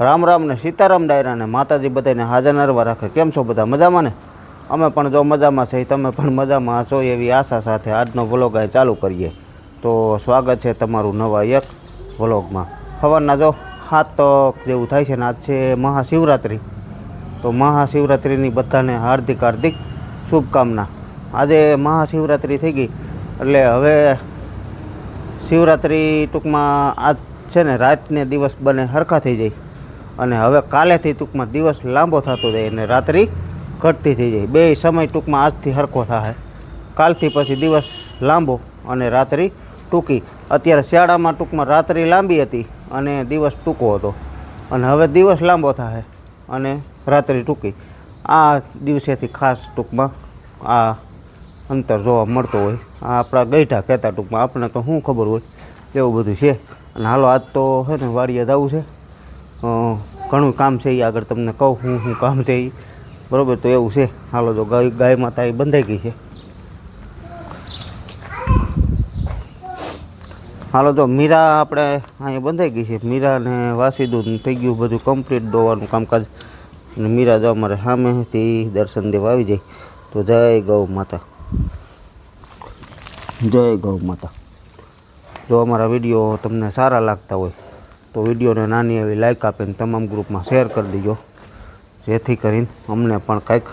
રામ રામ ને સીતારામ ડાયરા ને માતાજી બધાને હાજર નરવા રાખે. કેમ છો બધા? મજામાં ને? અમે પણ જો મજામાં છે, તમે પણ મજામાં હશો એવી આશા સાથે આજનો વ્લોગ અહીં ચાલુ કરીએ. તો સ્વાગત છે તમારું નવા એક વ્લોગમાં. સવારના જો સાત જેવું થાય છે ને, આજ છે મહાશિવરાત્રિ. તો મહાશિવરાત્રિની બધાને હાર્દિક હાર્દિક શુભકામના. આજે મહાશિવરાત્રિ થઈ ગઈ, એટલે હવે શિવરાત્રિ ટૂંકમાં આજ છે ને, રાતને દિવસ બને હરખા થઈ જાય. અને હવે કાલેથી ટૂંકમાં દિવસ લાંબો થતો જાય અને રાત્રિ ઘટતી થઈ જાય. બે સમય ટૂંકમાં આજથી હરખો થાય કાલથી પછી દિવસ લાંબો અને રાત્રિ ટૂંકી. અત્યારે શિયાળામાં ટૂંકમાં રાત્રિ લાંબી હતી અને દિવસ ટૂંકો હતો. અને હવે દિવસ લાંબો થાય અને રાત્રિ ટૂંકી. આ દિવસેથી ખાસ ટૂંકમાં આ અંતર જોવા મળતો હોય. આ આપણા ગઈઠા કહેતા ટૂંકમાં. આપણને તો શું ખબર હોય. એવું બધું છે. અને હાલો, આજ તો છે ને વાડીએ જવું છે. ઘણું કામ છે એ આગળ તમને કહું, હું શું કામ છે એ બરાબર, તો એવું છે. હાલો તો ગાય ગાય માતા એ બંધાઈ ગઈ છે. હાલો તો મીરા આપણે અહીંયા બંધાઈ ગઈ છે. મીરા ને વાસી દૂધ થઈ ગયું બધું કમ્પ્લીટ દોવાનું કામકાજ. અને મીરા જો અમારે સામેથી દર્શન દેવા આવી જાય. તો જય ગૌ માતા. જય ગૌ માતા. જો અમારા વીડિયો તમને સારા લાગતા હોય તો વિડીયોને નાની એવી લાઇક આપીને તમામ ગ્રુપમાં શેર કરી દીજો. જેથી કરીને અમને પણ કંઈક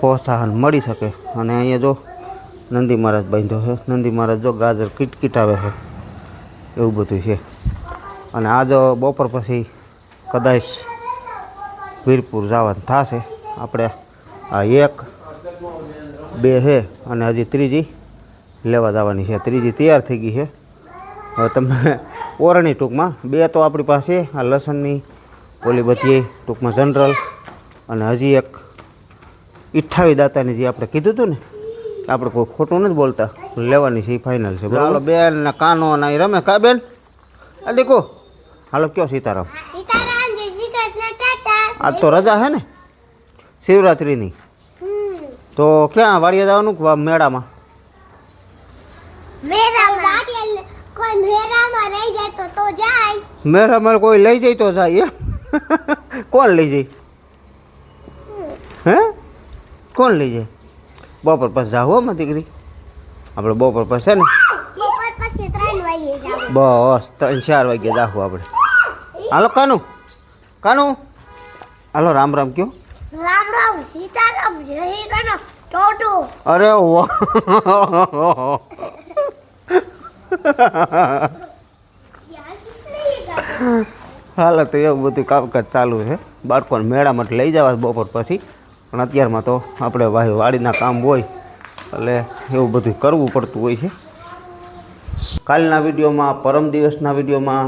પ્રોત્સાહન મળી શકે. અને અહીંયા જો નંદી મહારાજ બાંધ્યો છે. નંદી મહારાજ જો ગાજર કિટકિટ આવે છે. એવું બધું છે. અને આ જો બપોર પછી કદાચ વીરપુર જવાનું થશે. આપણે આ એક, બે છે અને હજી ત્રીજી લેવા જવાની છે. ત્રીજી તૈયાર થઈ ગઈ છે. હવે તમે ઓરણી ટૂંકમાં. બે તો આપણી પાસે આ લસણની ઓલી બધી ટૂંકમાં જનરલ અને હજી એક અઠ્ઠાવી દાતાની જે આપણે કીધું હતું ને કે આપણે કોઈ ખોટું નથી બોલતા. લેવાની છે એ ફાઇનલ છે. હાલો બેન ને કાનો ને રમે. કા બેન? આ દેખો. હાલો કયો સીતારામ? સીતારામ જય શ્રી કૃષ્ણ ટાટા. આજ તો રજા હે ને શિવરાત્રિની. તો ક્યાં વાડીએ જવાનું મેળામાં? કોઈ મેરામાં રહી જાય તો તો જાય. મેરામાં કોઈ લઈ જાય તો જાય કોણ લઈ જાય? હે? કોણ લઈ જાય? બપોર પછી જાવમાં દીકરી. આપણે બપોર પછી છે ને? બપોર પછી ત્રણ વાગે જાવ બસ ત્રણ ચાર વાગે જાવું આપણે. હાલો કાનું. કાનું. હાલો રામ રામ કયો. રામ રામ સીતારામ જય શ્રી ટોટો. અરે વાહ. હાલ તો એવું બધું કામકાજ ચાલુ છે. બાળકોને મેળા માટે લઈ જવા બપોર પછી. પણ અત્યારમાં તો આપણે ભાઈ વાડીના કામ હોય, એટલે એવું બધું કરવું પડતું હોય છે. કાલના વિડીયોમાં, પરમ દિવસના વિડીયોમાં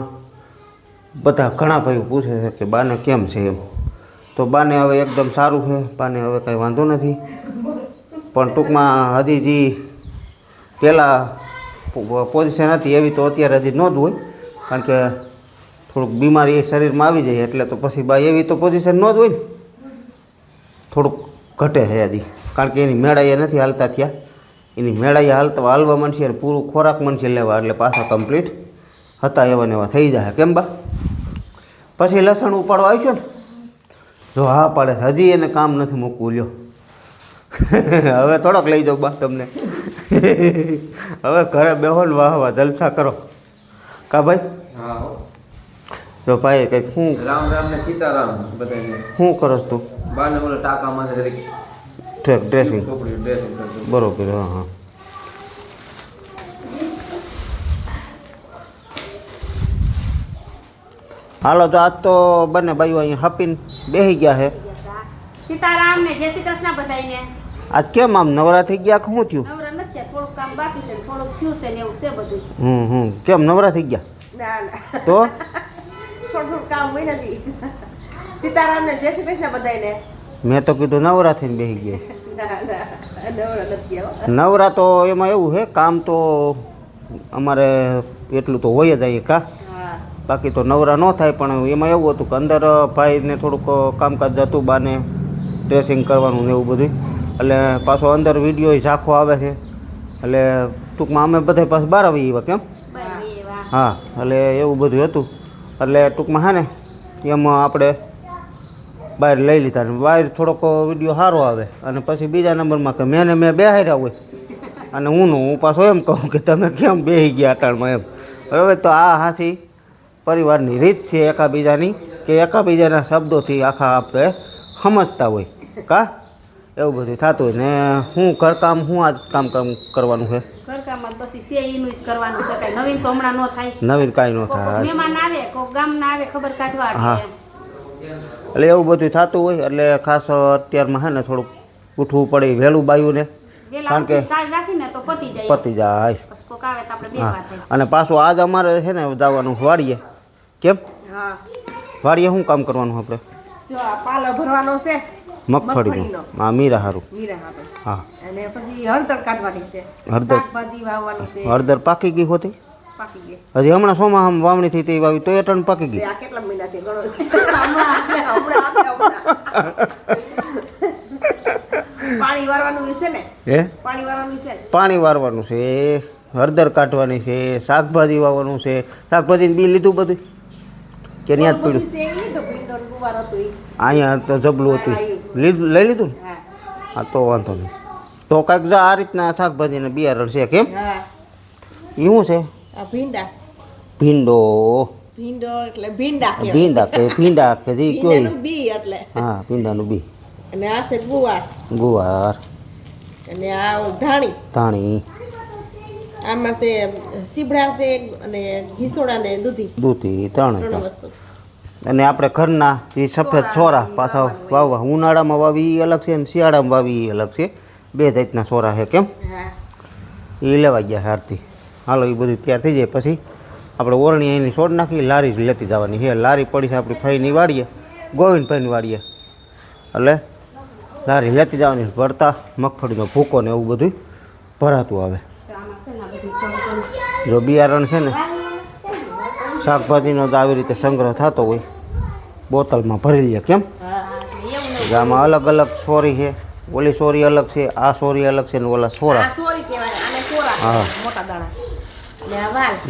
બધા ઘણા ભાઈઓ પૂછે છે કે બાને કેમ છે એમ. તો બાને હવે એકદમ સારું છે, બાને હવે કંઈ વાંધો નથી. પણ ટૂંકમાં હજી પહેલાં પોઝિશન હતી એવી તો અત્યારે હજી ન જ હોય. કારણ કે થોડુંક બીમારી એ શરીરમાં આવી જાય એટલે તો પછી બા એવી તો પોઝિશન ન જ હોય ને. થોડુંક ઘટે છે હજી. કારણ કે એની મેળાએ નથી હાલતા થયા. એની મેળાએ હાલતા હાલવા માંડશે અને પૂરું ખોરાક માંડશે લેવા એટલે પાછા કમ્પ્લીટ હતા એવા ને એવા થઈ જાય. કેમ બા? પછી લસણ ઉપાડવા આવ્યો ને? જો હા પાડે. હજી એને કામ નથી મૂકવું લ્યો. હવે થોડોક લઈ જાઉં બા તમને. હવે ઘરે બેહો ને વાહ વાહ જલસા કરો. કા ભાઈ? હા હો. જો ભાઈ કંઈક શું રામ રામ ને સીતારામ બધાને શું કરસ તું? બાને ઓલા ટાંકામાં છે જરીક ઠેક ડ્રેસિંગ છોકરીઓ ડ્રેસિંગ કરતો બરોબર હા હા. હાલો તો આજ તો બંને ભાઈઓ અહીંયા હપીને બેસી ગયા છે. સીતારામ ને જય શ્રી કૃષ્ણ બધાયને. આજ કેમ આમ નવરા થઈ ગયા કે શું થયું નવરા નથી થયા, થોડુંક કામ બાકી છે થોડુંક થયું છે ને એવું છે બધું. હમ હમ. કેમ નવરા થઈ ગયા? ના ના. તો? થોડું થોડું કામ હોય નથી. સીતારામ ને જય શ્રી કૃષ્ણ બધાને મેં તો કીધું નવરા થઈને બેસી ગયા. નવરા તો એમાં એવું છે કામ તો અમારે એટલું તો હોય જ અહીંયા કા. બાકી તો નવરા ન થાય પણ એમાં એવું હતું કે અંદર ભાઈને થોડુંક કામકાજ હતું બાને ડ્રેસિંગ કરવાનું ને એવું બધું એટલે પાછો અંદર વીડિયો ઝાંખો આવે છે. એટલે ટૂંકમાં અમે બધા પાસે બાર આવી એવા કેમ? હા એટલે એવું બધું હતું. એટલે ટૂંકમાં હા ને એમાં આપણે બહાર લઈ લીધા ને બહાર થોડોક વીડિયો સારો આવે અને પછી બીજા નંબરમાં કે મેં ને મેં બેહાર્યા હોય. અને હું નું હું પાછો એમ કહું કે તમે કેમ બેસી ગયા અટાણમાં એમ. બરાબર તો આ હાસી પરિવારની રીત છે એકાબીજાની કે એકાબીજાના શબ્દોથી આખા આપણે સમજતા હોય. કા? એવું બધું થતું હોય ને હું ઘરકામ હું આજ કામ કામ કરવાનું છે? ઘરકામમાં પછી છે જ કરવાનું છે કાંઈ. નવીન તો હમણાં ન થાય. નવીન કાંઈ ન થાય. મહેમાન આવે કોક ગામના આવે ખબર કાઢવા હા. એટલે એવું બધું થતું હોય એટલે ખાસ અત્યારમાં છે ને થોડુંક ઉઠવું પડે વહેલું બાયું ને કારણ કે પતી જાય. હા. અને પાછું આજ અમારે છે ને જવાનું વાડીએ. કેમ? વાડીએ શું કામ કરવાનું આપણે? જો આ પાલો ભરવાનો છે. મગફળીનું. હા મીરા હારું. હા. અને પછી હળદર કાઢવાની છે. હળદર. શાકભાજી વાવવાની છે. હળદર પાકી ગઈ હોતી? હજી હમણાં સોમાં આમ વાવણી થઈ તે વાવી તો એ ટન પાકી ગઈ. કેટલા મહિના હમણાં પાણી વારવાનું છે ને? હે? પાણી વારવાનું છે? પાણી વારવાનું છે હળદર કાઢવાની છે શાકભાજી વાવવાનું છે. શાકભાજીનું બી લીધું બધું? કે ત્યાં જ બધું પડ્યું? છે એ નહીં તો ભીંડો ને ગુવાર હતું. અહીંયા તો જબલું હતું લીધું લઈ લીધું ને? હા. હા તો વાંધો નહીં. તો કાંઈક જો આ રીતના શાકભાજીના બિયારણ છે કેમ? હા. એ શું છે? આ ભીંડા. ભીંડો. ભીંડો એટલે ભીંડા ભીંડા કે ભીંડા કે જે કયો બી એટલે. હા ભીંડાનું બી. અને આ છે ગુવાર. ગુવાર. અને આ ધાણી. ધાણી. આમાં છે સીબડા છે અને ઘીસોડા ને દૂધી. દૂધી ત્રણ ત્રણ વસ્તુ. અને આપણે ઘરના એ સફેદ સોરા પાછા વાવવા. ઉનાળામાં વાવી એ અલગ છે અને શિયાળામાં વાવી એ અલગ છે. બે જાતના સોરા છે કેમ? એ લેવા ગયા છે આરતી હાલો એ બધું તૈયાર થઈ જાય. પછી આપણે ઓરણી એની છોડ નાખી લારી જ લેતી જવાની છે. લારી પડી છે આપણી ફાઈની વાડીએ ગોવિંદભાઈની વાડીએ. એટલે લારી લેતી જવાની ભરતા મગફળીનો ભૂકો ને એવું બધું ભરાતું આવે. જો બિયારણ છે ને શાકભાજીનો તો આવી રીતે સંગ્રહ થતો હોય. બોટલમાં ભરી લે કેમ? આમાં અલગ અલગ સોરી છે. ઓલી સોરી અલગ છે આ સોરી અલગ છે ને ઓલા સોરા. હા.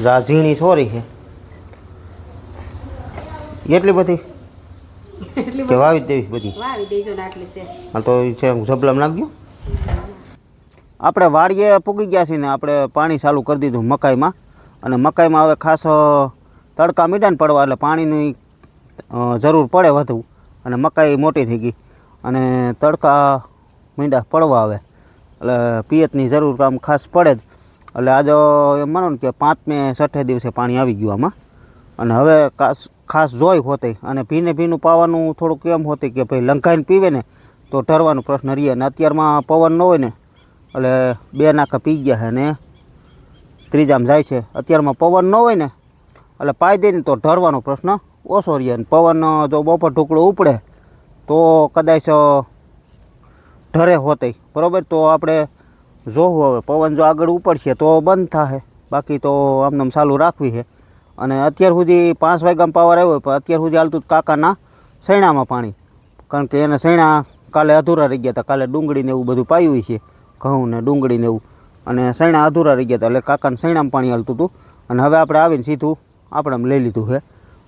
જા ઝીણી સોરી છે. એટલી બધી? કે વાવી દેવી બધી. હા તો છે ઝબલામ નાખજો. આપણે વાડીએ પૂગી ગયા છીએ ને આપણે પાણી ચાલુ કરી દીધું મકાઈમાં. અને મકાઈમાં હવે ખાસ તડકા મીડાને પડવા એટલે પાણીની જરૂર પડે વધુ. અને મકાઈ મોટી થઈ ગઈ. અને તડકા મીંડા પડવા આવે. એટલે પિયતની જરૂર કામ ખાસ પડે જ. એટલે આજે એમ માનો ને કે પાંચમે છઠ્ઠે દિવસે પાણી આવી ગયું આમાં. અને હવે ખાસ ખાસ જોઈ હોતે. અને ભીને ભીનું પાવાનું થોડુંક એમ હોતી કે ભાઈ લંઘાઈને પીવે ને, તો ઢરવાનો પ્રશ્ન રહે અને અત્યારમાં પવન ન હોય ને, એટલે બે નાકા પી ગયા છે ને, ત્રીજામાં જાય છે. અત્યારમાં પવન ન હોય ને, એટલે પાઈ દઈને તો ઢરવાનો પ્રશ્ન ઓછો રહે અને પવન જો બપોર ઢોકળો ઉપડે, તો કદાચ ઢરે હોતે. બરાબર? તો આપણે જોવું હવે. પવન જો આગળ ઉપડશે તો બંધ થશે બાકી તો આમને ચાલુ રાખવી છે. અને અત્યાર સુધી પાંચ વાગ્યામાં પાવર આવ્યો પણ અત્યાર સુધી હાલતું કાકાના સૈણામાં પાણી. કારણ કે એને સૈણા કાલે અધૂરા રહી ગયા હતા. કાલે ડુંગળીને એવું બધું પાયું છે, ઘઉં ને ડુંગળીને એવું. અને સૈણા અધૂરા રહી ગયા હતા, એટલે કાકાને સૈણામાં પાણી હાલતું હતું. અને હવે આપણે આવીને સીધું આપણે લઈ લીધું છે.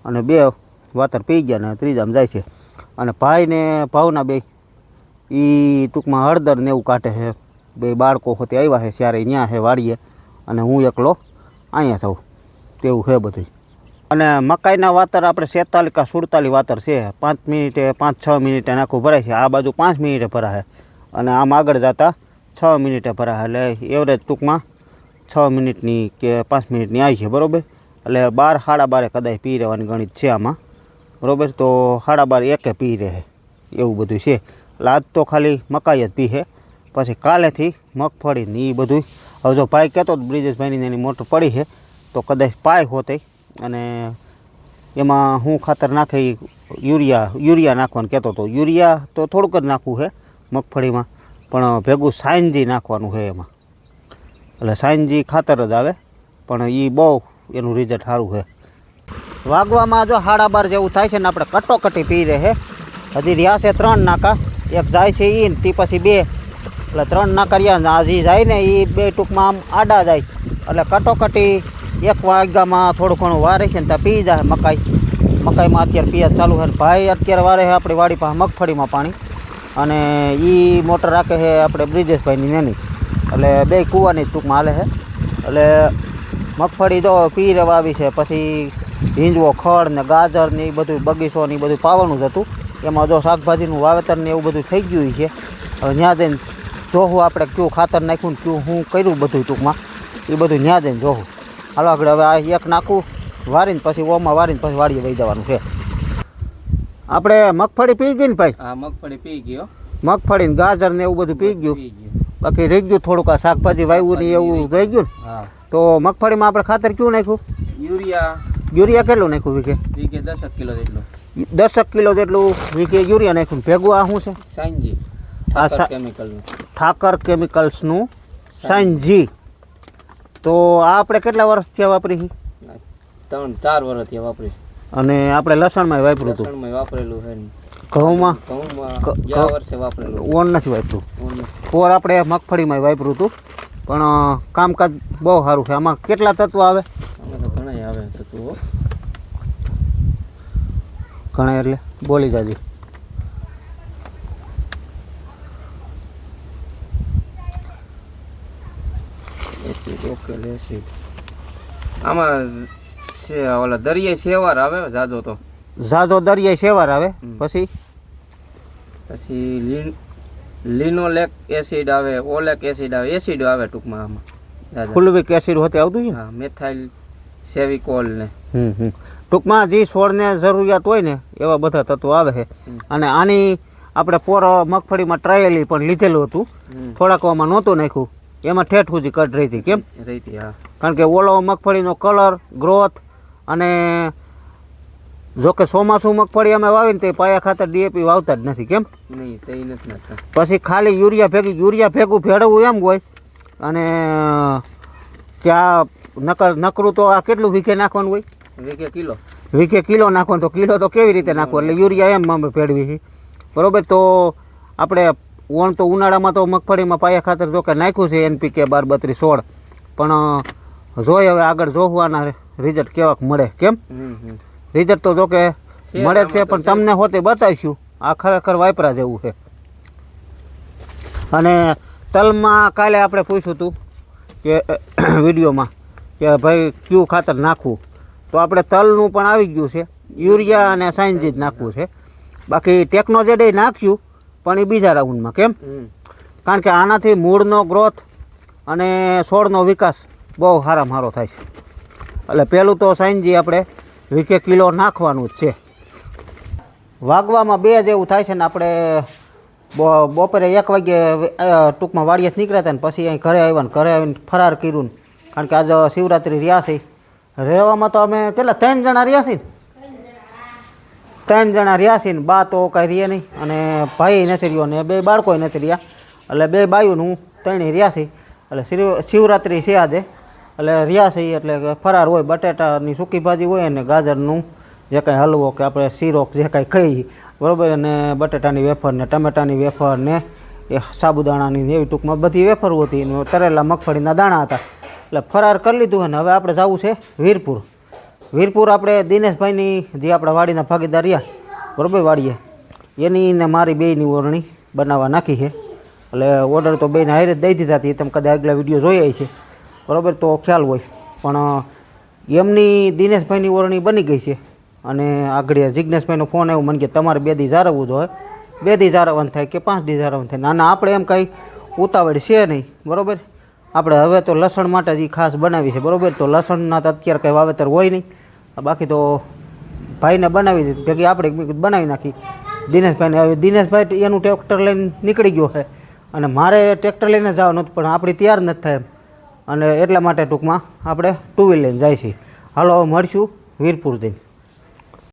અને બે વાતર પી ગયા ને ત્રીજામાં જાય છે. અને ભાઈ ને ભાવના બે એ ટૂંકમાં હળદર ને એવું કાઢે છે. બે બાળકો હોતે આવ્યા છે ત્યારે ત્યાં છે વાડીએ. અને હું એકલો અહીંયા છું તેવું છે બધું અને મકાઈના વાતર આપણે સેતાલી કા સુડતાલી વાતર છે. પાંચ મિનિટે પાંચ છ મિનિટે નાખું ભરાય છે. આ બાજુ પાંચ મિનિટે ભરાય અને આમ આગળ જતા છ મિનિટે ભરાય એટલે એવરેજ ટૂંકમાં છ મિનિટની કે પાંચ મિનિટની આવી છે. બરાબર? એટલે બાર સાડા બારે કદાચ પી રહેવાની ગણિત છે આમાં. બરાબર? તો સાડા બાર એકે પી રહે. એવું બધું છે. એટલે આજ તો ખાલી મકાઈ જ પી છે. પછી કાલેથી મગફળી ને એ બધું. હવે જો ભાઈ કહેતો બ્રિજેશભાઈની એની મોટર પડી છે, તો કદાચ પાય હોતે. અને એમાં હું ખાતર નાખે યુરિયા યુરિયા નાખવાનું કહેતો હતો યુરિયા તો થોડુંક જ નાખવું છે મગફળીમાં, પણ ભેગું સાયનજી નાખવાનું છે એમાં. એટલે સાયનજી ખાતર જ આવે, પણ એ બહુ એનું રિઝલ્ટ સારું છે. વાગવામાં જો સાડા બાર જેવું થાય છે ને આપણે કટોકટી પી રહે છે. હજી રહ્યા છે ત્રણ નાકા. એક જાય છે એ તે પછી બે. એટલે ત્રણ નાકા રહ્યા આ જાય ને એ બે ટૂંકમાં આમ આડા જાય. એટલે કટોકટી એક વાગ્યામાં થોડું ઘણું વારે છે ને ત્યાં પી જાય મકાઈ. મકાઈમાં અત્યારે પિયાજ ચાલુ છે ભાઈ અત્યારે વારે છે આપણી વાડી પાસે મગફળીમાં પાણી. અને એ મોટર રાખે છે આપણે બ્રિજેશભાઈની નેની. એટલે બે કૂવાની ટૂંકમાં હાલે છે. એટલે મગફળી તો પીર વાવી છે પછી હિંજવો ખડ ને ગાજર ને એ બધું બગીચો ને એ બધું પાવાનું જ હતું. એમાં જો શાકભાજીનું વાવેતર ને એવું બધું થઈ ગયું છે હવે ત્યાં જઈને જોવું આપણે કયું ખાતર નાખ્યું ને કયું હું કર્યું બધું ટૂંકમાં એ બધું ત્યાં જઈને જોવું હાલો આગળ હવે આ એક નાખું વારીને પછી ઓમાં વારીને પછી વાડીએ વહી જવાનું છે. આપણે મગફળી પી ગઈ ને ભાઈ? હા મગફળી પી ગયો મગફળી ગાજર ને એવું બધું પી ગયું? બાકી રહી ગયું થોડુંક આ શાકભાજી વાવ્યું ને એવું રહી ગયું ને? હા. તો મગફળીમાં આપણે ખાતર કયું નાખ્યું? યુરિયા. યુરિયા કેટલું નાખ્યું વીઘે? વીઘે દસક કિલો જેટલું. દસક કિલો જેટલું વીઘે યુરિયા નાખ્યું. ભેગું આ શું છે? સાંજી. આ કેમિકલનું ઠાકર કેમિકલ્સનું સાંજી. તો આ આપણે કેટલા વર્ષ થયા વાપરી ત્રણ ચાર વર્ષથી વાપરી અને આપણે લસણમાં વાપર્યું હતું? લસણમાં વાપરેલું છે ઘઉંમાં? ઘઉંમાં ગયા વર્ષે વાપરેલું. ઓન નથી વાપર્યું. ઓન. પોર આપણે મગફળીમાં વાપર્યું હતું? પણ કામકાજ બહુ સારું છે. આમાં કેટલા તત્વ આવે? ઘણા આવે તત્વો. ઘણા એટલે? બોલી જાજી. આમાં ઓલા દરિયાઈ સેવાર આવે જાજો તો. જાજો દરિયાઈ સેવાર આવે? પછી? પછી લીન લિનોલેક એસિડ આવે ઓલેક એસિડ આવે એસિડ આવે ટૂંકમાં આમાં. ફુલવિક એસિડ હોતે આવતું છે હા મેથાઇલ સેવિકોલ ને ટૂંકમાં જે છોડને જરૂરિયાત હોય ને એવા બધા તત્વો આવે છે. અને આની આપણે પોર મગફળીમાં ટ્રાયલી પણ લીધેલું હતું. થોડાક આમાં નહોતું નાખ્યું. એમાં ઠેઠ સુધી કટ રહી હતી. કેમ? રહીતી હા. કારણ કે ઓલો મગફળીનો કલર ગ્રોથ અને જો કે ચોમાસું મગફળી અમે વાવીને તે પાયા ખાતર ડીએપી વાવતા જ નથી કેમ? નહીં તે નથી નાખતા પછી ખાલી યુરિયા ભેગી યુરિયા ભેગું ભેળવવું એમ હોય અને ત્યાં નકર નકરું તો આ કેટલું વીઘે નાખવાનું હોય? વીઘે કિલો. વીઘે કિલો નાખવાનું તો કિલો તો કેવી રીતે નાખવું? એટલે યુરિયા એમ અમે ભેળવી છે બરોબર? તો આપણે ઓણ તો ઉનાળામાં તો મગફળીમાં પાયા ખાતર જો કે નાખ્યું છે એનપીકે બાર બત્રીસ સોળ. પણ જોઈ હવે આગળ જોવાના રિઝલ્ટ કેવાક મળે કેમ? રિઝલ્ટ તો જો કે મળે જ છે પણ. તમને હોતે બતાવીશું. આ ખરેખર વાપરા જેવું છે. અને તલમાં કાલે આપણે પૂછ્યું હતું કે વિડીયોમાં કે ભાઈ કયું ખાતર નાખવું? તો આપણે તલનું પણ આવી ગયું છે. યુરિયા અને સાઇન્જી જ નાખવું છે. બાકી ટેકનોજેડે નાખ્યું પણ એ બીજા રાઉન્ડમાં. કેમ? કારણ કે આનાથી મૂળનો ગ્રોથ અને છોડનો વિકાસ બહુ સારામાં સારો થાય છે. એટલે પહેલું તો સાઇનજી આપણે વીકે કિલો નાખવાનું છે. વાગવામાં બે જેવું થાય છે ને આપણે બપોરે એક વાગે ટૂંકમાં વાડીએ નીકળ્યા હતા ને પછી અહીં ઘરે આવ્યા ને ઘરે આવીને ફરાર કર્યું ને. કારણ કે આજે શિવરાત્રિ રહ્યા છે. રહેવામાં તો અમે કેટલા, ત્રણ જણા રહ્યા છીએ ત્રણ જણા રહ્યા છીએ ને, બા તો કાંઈ રહે નહીં. અને ભાઈ નથી રહ્યો ને, બે બાળકોય નથી રહ્યા. એટલે બે બાયુને હું, ત્રણેય રહ્યા છીએ. એટલે શિવ, શિવરાત્રિ છે આજે. એટલે રહ્યા છે એટલે ફરાર હોય, બટેટાની સૂકી ભાજી હોય અને ગાજરનું જે કાંઈ હલવો કે આપણે શીરો જે કાંઈ ખાઈ બરાબર? અને બટેટાની વેફર ને ટમેટાની વેફર ને એ સાબુદાણાની એવી ટૂંકમાં બધી વેફરો હતી. ને તરેલા મગફળીના દાણા હતા. એટલે ફરાર કરી લીધું અને હવે આપણે જવું છે વીરપુર. વીરપુર આપણે દિનેશભાઈની જે આપણા વાડીના ભાગીદાર રહ્યા, બરોબર વાડીએ, એની ને મારી બેયની ઓરણી બનાવવા નાખી છે. એટલે ઓર્ડર તો બેને હારે જ દઈ દીધા હતી તમે કદાચ આગલા વીડિયો જોયા છે બરોબર? તો ખ્યાલ હોય. પણ એમની દિનેશભાઈની ઓરણી બની ગઈ છે. અને આગળ જિજ્ઞેશભાઈનો ફોન આવ્યો, મને કે તમારે બે દી જાળવવું જોઈએ બે દી જાળવવાનું થાય કે પાંચ દી જાળવવાનું થાય? નાના, આપણે એમ કાંઈ ઉતાવળ છે નહીં. બરોબર? આપણે હવે તો લસણ માટે જ ખાસ બનાવી છે. બરોબર? તો લસણના તો અત્યારે કંઈ વાવેતર હોય નહીં. બાકી તો ભાઈને બનાવી દીધું. ભેગી આપણે બનાવી નાખી. દિનેશભાઈને હવે દિનેશભાઈ એનું ટ્રેક્ટર લઈને નીકળી ગયો છે. અને મારે ટ્રેક્ટર લઈને જવાનું હતું, પણ આપણી તૈયાર નથી થાય એમ. અને એટલા માટે ટૂંકમાં આપણે ટુ વ્હીલ લઈને જાય છે હાલો, હવે મળીશું વીરપુર જઈને.